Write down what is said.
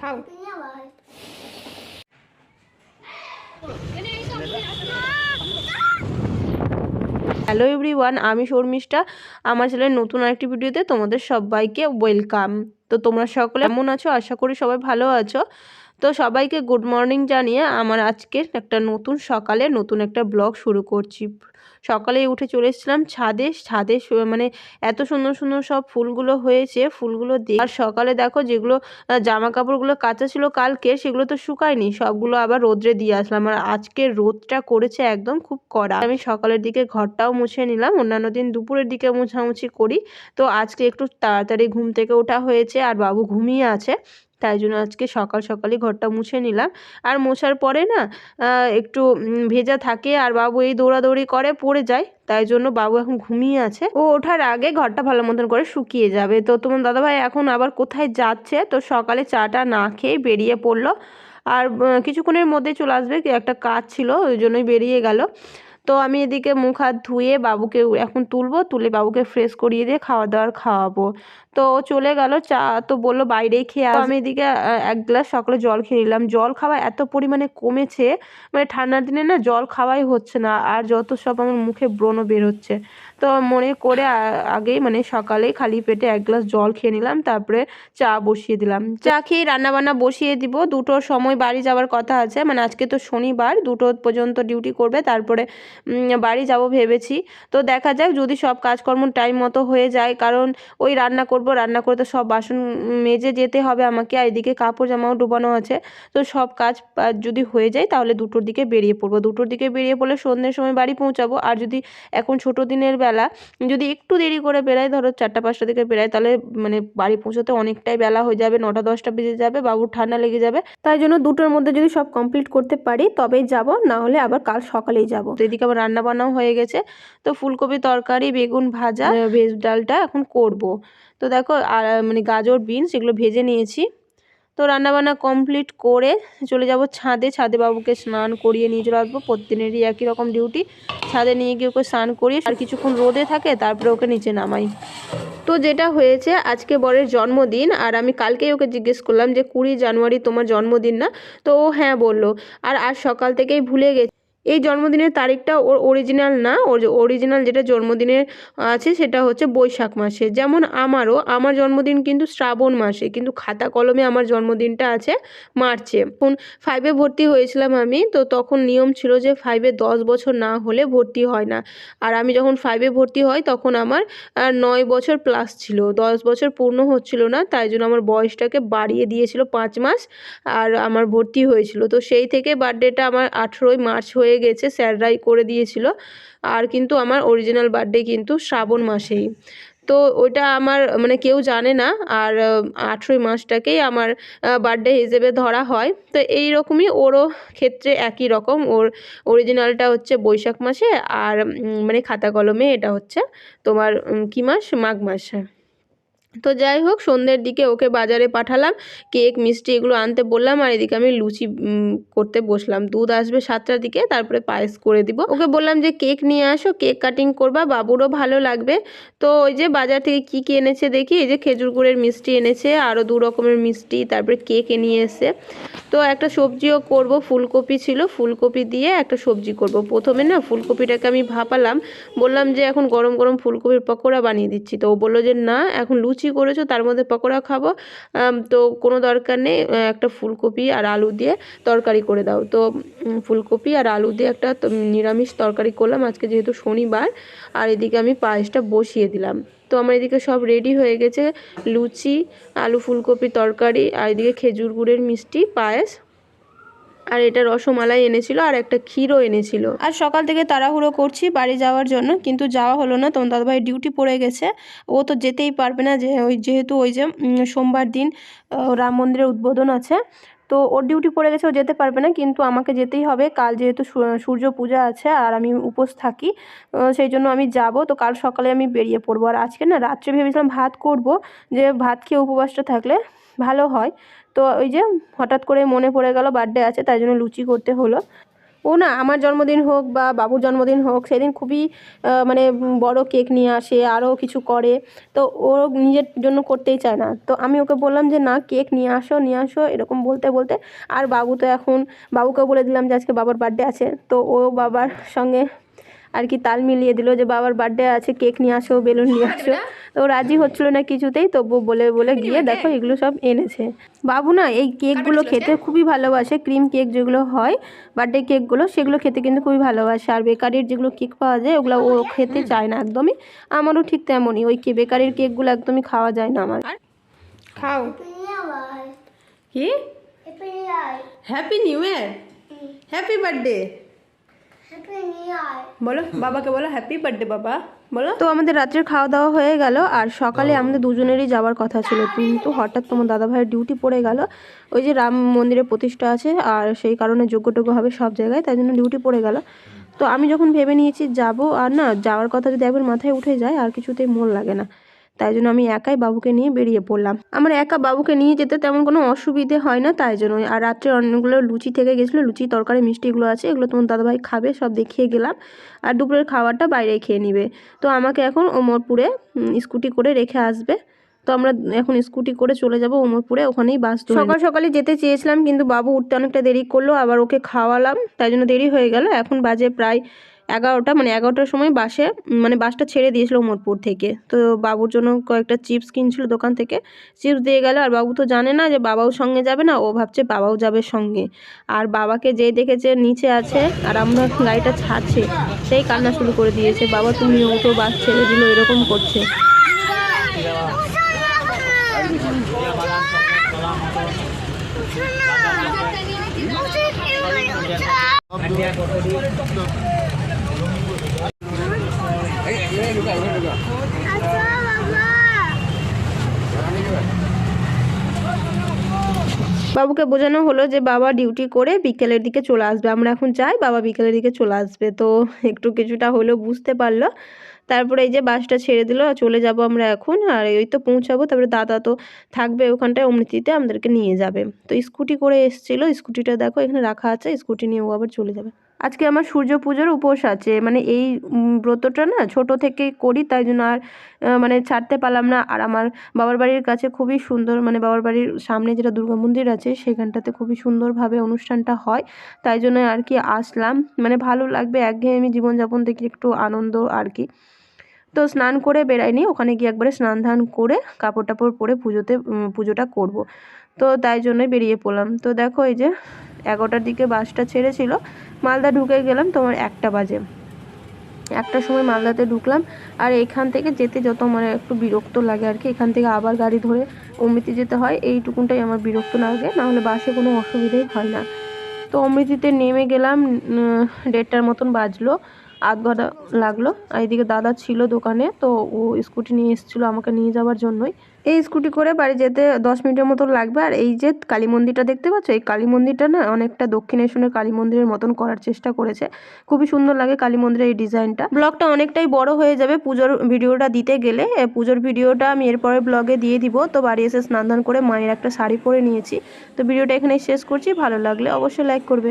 খাও। Hello everyone আমি শর্মিষ্ঠা। আমার চ্যানেলের নতুন আরেকটি ভিডিওতে তোমাদের সবাইকে ওয়েলকাম। তো তোমরা সকলে কেমন আছো? আশা করি সবাই ভালো আছো। তো সবাইকে গুড মর্নিং জানিয়ে আমার আজকে একটা নতুন সকালে নতুন একটা ব্লগ শুরু করছি। সকালে উঠে চলে এসেছিলাম ছাদে। ছাদে মানে এত সুন্দর সুন্দর সব ফুলগুলো হয়েছে, ফুলগুলো দিয়ে আর সকালে দেখো যেগুলো জামা কাপড়গুলো কাঁচা ছিল কালকে সেগুলো তো শুকায়নি, সবগুলো আবার রোদ্রে দিয়ে আসলাম। আর আজকে রোদটা করেছে একদম খুব কড়া। আমি সকালের দিকে ঘরটাও মুছে নিলাম, অন্যান্য দিন দুপুরের দিকে মোছামুছি করি। তো আজকে একটু তাড়াতাড়ি ঘুম থেকে ওঠা হয়েছে, আর বাবু ঘুমিয়ে আছে। তাই জন্য আজকে সকাল সকালই ঘরটা মুছে নিলাম। আর মোছার পরে না একটু ভেজা থাকে আর বাবু এই দৌড়াদৌড়ি করে পড়ে যায়। তাই জন্য বাবু এখন ঘুমিয়ে আছে। ও ওঠার আগে ঘরটা ভালো মতন করে শুকিয়ে যাবে। তো তোমার দাদাভাই এখন আবার কোথায় যাচ্ছে? তো সকালে চাটা না খেয়ে বেরিয়ে পড়ল। আর কিছুক্ষণের মধ্যে চলে আসবে। একটা কাজ ছিল, ওই জন্যই বেরিয়ে গেল। তো আমি এদিকে মুখ হাত ধুয়ে বাবুকে এখন তুলবো তুলে বাবুকে ফ্রেশ করিয়ে দিয়ে খাওয়া দাওয়ার খাওয়াবো। তো ও চলে গেল চা তো বলল বাইরেই খেয়ে আস। আমি এদিকে এক গ্লাস সকালে জল খেয়ে নিলাম। জল খাওয়া এত পরিমাণে কমেছে মানে ঠান্ডার দিনে না জল খাওয়াই হচ্ছে না আর যত সব আমার মুখে ব্রণ বের হচ্ছে। তো মনে করে আগেই মানে সকালেই খালি পেটে এক গ্লাস জল খেয়ে নিলাম তারপরে চা বসিয়ে দিলাম। চা খেয়ে রান্নাবান্না বসিয়ে দিব দুটোর সময় বাড়ি যাওয়ার কথা আছে মানে আজকে তো শনিবার দুটো পর্যন্ত ডিউটি করবে তারপরে বাড়ি যাব ভেবেছি। তো দেখা যাক যদি সব কাজকর্ম টাইম মতো হয়ে যায়, কারণ ওই রান্না করব, রান্না করে তো সব বাসন মেজে যেতে হবে আমাকে, আর এদিকে কাপড় জামাও ডুবানো আছে। তো সব কাজ যদি হয়ে যায় তাহলে দুটোর দিকে বেরিয়ে পড়ব। দুটোর দিকে বেরিয়ে পড়লে সন্ধ্যের সময় বাড়ি পৌঁছাবো, আর যদি এখন ছোটো দিনের বেলা, যদি একটু দেরি করে বেরাই ধরো চারটা পাঁচটা দিকে বেরাই তাহলে মানে বাড়ি পৌঁছাতে অনেকটাই বেলা হয়ে যাবে, নটা দশটা বেজে যাবে বাবুর ঠান্ডা লেগে যাবে। তাই জন্য দুটোর মধ্যে যদি সব কমপ্লিট করতে পারি, তবেই যাব, না হলে আবার কাল সকালেই যাব। তো এদিকে আবার রান্না বান্নাও হয়ে গেছে। তো ফুলকপি তরকারি, বেগুন ভাজা ভেজ ডালটা এখন করব। তো দেখো, আর মানে গাজর, বিনস এগুলো ভেজে নিয়েছি। তো রান্নাবান্না কমপ্লিট করে চলে যাব ছাদে। ছাদে বাবুকে স্নান করিয়ে নিয়ে চলে আসব। প্রতিদিনেরই একই রকম ডিউটি। ছাদে নিয়ে গিয়ে ওকে স্নান করিয়ে আর কিছুক্ষণ রোদে থাকে, তারপরে ওকে নিচে নামাই। তো যেটা হয়েছে, আজকে বরের জন্মদিন আর আমি কালকেই ওকে জিজ্ঞেস করলাম যে, কুড়ি জানুয়ারি তোমার জন্মদিন না? তো ও হ্যাঁ বলল। আর আজ সকাল থেকেই ভুলে গেছে। এই জন্মদিনের তারিখটা ওর অরিজিনাল না, ওর অরিজিনাল যেটা জন্মদিনের আছে সেটা হচ্ছে বৈশাখ মাসে। যেমন আমারও, আমার জন্মদিন কিন্তু শ্রাবণ মাসে, কিন্তু খাতা কলমে আমার জন্মদিনটা আছে মার্চে। এখন ফাইভে ভর্তি হয়েছিলাম আমি, তো তখন নিয়ম ছিল যে ফাইভে দশ বছর না হলে ভর্তি হয় না। আর আমি যখন ফাইভে ভর্তি হই, তখন আমার নয় বছর প্লাস ছিল। দশ বছর পূর্ণ হচ্ছিল না, তাই জন্য আমার বয়সটাকে বাড়িয়ে দিয়েছিল পাঁচ মাস, আর আমার ভর্তি হয়েছিল। তো সেই থেকে বার্থডেটা আমার আঠেরোই মার্চ হয়ে গেছে, স্যাররাই করে দিয়েছিল। আর কিন্তু আমার অরিজিনাল বার্থডে কিন্তু শ্রাবণ মাসেই। তো ওইটা আমার মানে কেউ জানে না, আর আঠেরোই মাসটাকেই আমার বার্থডে হিসেবে ধরা হয়। তো এই রকমই ওরও ক্ষেত্রে একই রকম। ওর অরিজিনালটা হচ্ছে বৈশাখ মাসে, আর মানে খাতা কলমে এটা হচ্ছে তোমার কী মাস? মাঘ মাসে। তো যাই হোক, সন্ধ্যের দিকে ওকে বাজারে পাঠালাম। কেক, মিষ্টি এগুলো আনতে বললাম আর এদিকে আমি লুচি করতে বসলাম। দুধ আসবে সাতটার দিকে, তারপরে পায়েস করে দিব। ওকে বললাম যে, কেক নিয়ে আসো, কেক কাটিং করবা, বাবুরও ভালো লাগবে। তো ওই যে বাজার থেকে কী কী এনেছে দেখি, এই যে খেজুর গুড়ের মিষ্টি এনেছে আরও দু রকমের মিষ্টি, তারপরে কেক নিয়ে এসে। তো একটা সবজিও করব, ফুলকপি ছিল, ফুলকপি দিয়ে একটা সবজি করব। প্রথমে না ফুলকপিটাকে আমি ভাপালাম, বললাম যে, এখন গরম গরম ফুলকপির পকোড়া বানিয়ে দিচ্ছি। তো ও বলল যে, না, এখন লুচি করেছ, তার মধ্যে পকোড়া খাব। তো কোনো দরকার নেই একটা ফুলকপি আর আলু দিয়ে তরকারি করে দাও। তো ফুলকপি আর আলু দিয়ে একটা নিরামিষ তরকারি করলাম। আজকে যেহেতু শনিবার, আর এদিকে আমি পায়েসটা বসিয়ে দিলাম। তো আমার এদিকে সব রেডি হয়ে গেছে, লুচি, আলু ফুলকপি তরকারি, আর এদিকে খেজুর গুড়ের মিষ্টি, পায়েস। আর এটা রসমালাই এনেছিল আর একটা ক্ষীরও এনেছিল। আর সকাল থেকে তাড়াহুড়ো করছি বাড়ি যাওয়ার জন্য, কিন্তু যাওয়া হলো না। তোমার দাদাভাই ডিউটি পড়ে গেছে। ও তো যেতেই পারবে না যে, ওই যেহেতু ওই যে সোমবার দিন রাম মন্দিরের উদ্বোধন আছে। তো ওর ডিউটি পড়ে গেছে, ও যেতে পারবে না, কিন্তু আমাকে যেতেই হবে। কাল যেহেতু সূর্য পূজা আছে আর আমি উপোস থাকি সেই জন্য আমি যাব। তো কাল সকালে আমি বেরিয়ে পড়ব। আর আজকে না, রাত্রে ভেবেছিলাম ভাত করব, যে ভাত খেয়ে উপবাসটা থাকলে ভালো হয়। তো ওই যে হঠাৎ করে মনে পড়ে গেল বার্থডে আছে, তাই জন্য লুচি করতে হলো। ও না, আমার জন্মদিন হোক বা বাবুর জন্মদিন হোক, সেদিন খুবই মানে বড় কেক নিয়ে আসে আরও কিছু করে। তো ও নিজের জন্য করতেই চায় না। তো আমি ওকে বললাম যে, না কেক নিয়ে আসো নিয়ে আসো। এরকম বলতে বলতে আর বাবু তো এখন বাবুকে বলে দিলাম যে, আজকে বাবার বার্থডে আছে। তো ও বাবার সঙ্গে আর কি তাল মিলিয়ে দিল যে বাবার বার্থডে আছে কেক নিয়ে আসো বেলুন নিয়ে আসো। তো রাজি হচ্ছিল না কিছুতেই তবু বলে বলে গিয়ে দেখো এগুলো সব এনেছে। বাবু না এই কেকগুলো খেতে খুবই ভালোবাসে ক্রিম কেক যেগুলো হয় বার্থডে কেকগুলো সেগুলো খেতে কিন্তু খুবই ভালোবাসে। আর বেকারির যেগুলো কেক পাওয়া যায় ওগুলো ও খেতে চায় না একদমই। আমারও ঠিক তেমনই ওই কে বেকারির কেকগুলো একদমই খাওয়া যায় না আমার। খাও। কি? Happy new year happy birthday বলো বাবাকে বলো হ্যাপি বার্থডে বাবা। বলো। তো আমাদের রাত্রের খাওয়া দাওয়া হয়ে গেল আর সকালে আমাদের দুজনেরই যাওয়ার কথা ছিল কিন্তু হঠাৎ তোমার দাদা ভাইয়ের ডিউটি পড়ে গেল। ওই যে রাম মন্দিরের প্রতিষ্ঠা আছে আর সেই কারণে যোগ্যটোগ্য হবে সব জায়গায় তাই জন্য ডিউটি পড়ে গেল। তো আমি যখন ভেবে নিয়েছি যাব আর না যাওয়ার কথা যদি একবার মাথায় উঠে যায় আর কিছুতেই মন লাগে না। তাই জন্য আমি একাই বাবুকে নিয়ে বেরিয়ে পড়লাম। আমার একা বাবুকে নিয়ে যেতে তেমন কোনো অসুবিধে হয় না তাই জন্য। আর রাত্রে অনেকগুলো লুচি থেকে গেছিল লুচি তরকারি মিষ্টিগুলো আছে এগুলো তোমার দাদাভাই খাবে সব দেখিয়ে গেলাম। আর দুপুরের খাবারটা বাইরে খেয়ে নিবে। তো আমাকে এখন ওমরপুরে স্কুটি করে রেখে আসবে। তো আমরা এখন স্কুটি করে চলে যাব ওমরপুরে ওখানেই বাস ধরে সকাল সকালে যেতে চেয়েছিলাম কিন্তু বাবু উঠতে অনেকটা দেরি করল আবার ওকে খাওয়ালাম তাই জন্য দেরি হয়ে গেল। এখন বাজে প্রায় এগারোটা মানে এগারোটার সময় বাসে মানে বাসটা ছেড়ে দিয়েছিল ওমরপুর থেকে। তো বাবুর জন্য কয়েকটা চিপস কিনছিল দোকান থেকে। চিপস দিয়ে গেল, আর বাবু তো জানে না যে বাবাও সঙ্গে যাবে না, ও ভাবছে বাবাও যাবে সঙ্গে। আর বাবাকে যেই দেখেছে, নিচে আছে, আর আমরা গাড়িটা ছাড়ছে, সেই কান্না শুরু করে দিয়েছে। বাবা, তুমি ওঠো, বাস ছেড়ে দিল, এরকম করছে। বাবুকে বোঝানো হলো যে বাবা ডিউটি করে বিকেলের দিকে চলে আসবে। আমরা এখন চাই বাবা বিকেলের দিকে চলে আসবে। তো একটু কিছুটা হলেও বুঝতে পারল। তারপরে এই যে বাসটা ছেড়ে দিল, চলে যাব আমরা এখন। আর ওই তো পৌঁছাবো। তারপরে দাদা তো থাকবে ওখানটায়, অমৃতিতে আমাদেরকে নিয়ে যাবে। তো স্কুটি করে এসেছিল। স্কুটিটা দেখো, এখানে রাখা আছে। স্কুটি নিয়ে ও আবার চলে যাবে। আজকে আমার সূর্য পুজোর উপোস আছে। মানে এই ব্রতটা না ছোট থেকেই করি, তাই জন্য আর মানে ছাড়তে পারলাম না। আর আমার বাবার বাড়ির কাছে খুবই সুন্দর মানে বাবার বাড়ির সামনে যেটা দুর্গা মন্দির আছে, সেখানটাতে খুবই সুন্দরভাবে অনুষ্ঠানটা হয়। তাই জন্য আর কি আসলাম। মানে ভালো লাগবে, একঘেয়েমি জীবনযাপন থেকে একটু আনন্দ আর কি। তো স্নান করে বেরাইনি ওখানে গিয়ে একবারে স্নান ধান করে কাপড় টাপড় পরে পুজোতে পুজোটা করব। তো তাই জন্যই বেরিয়ে পড়লাম। তো দেখো এই যে এগারোটার দিকে বাসটা ছেড়েছিল। মালদা ঢুকে গেলাম তোমার একটা বাজে। একটার সময় মালদাতে ঢুকলাম আর এখান থেকে যেতে যত মানে একটু বিরক্ত লাগে আর কি, এখান থেকে আবার গাড়ি ধরে অমৃতি যেতে হয়, এইটুকুনটাই আমার বিরক্ত লাগে না হলে বাসে কোনো অসুবিধাই হয় না। তো অমৃতিতে নেমে গেলাম দেড়টার মতন বাজলো, আধ ঘণ্টা লাগল। আর এদিকে দাদা ছিল দোকানে, তো ও স্কুটি নিয়ে এসেছিল আমাকে নিয়ে যাওয়ার জন্যই। এই স্কুটি করে বাড়ি যেতে দশ মিনিটের মতো লাগবে। আর এই যে কালী মন্দিরটা দেখতে পাচ্ছ? এই কালী মন্দিরটা না অনেকটা দক্ষিণেশ্বরের কালী মন্দিরের মতন করার চেষ্টা করেছে। খুবই সুন্দর লাগে কালী মন্দিরের এই ডিজাইনটা। ব্লগটা অনেকটাই বড় হয়ে যাবে পুজোর ভিডিওটা দিতে গেলে। পুজোর ভিডিওটা আমি এরপরে ব্লগে দিয়ে দিব। তো বাড়ি এসে স্নান করে মায়ের একটা শাড়ি পরে নিয়েছি। তো ভিডিওটা এখানে শেষ করছি। ভালো লাগলে অবশ্যই লাইক করবে।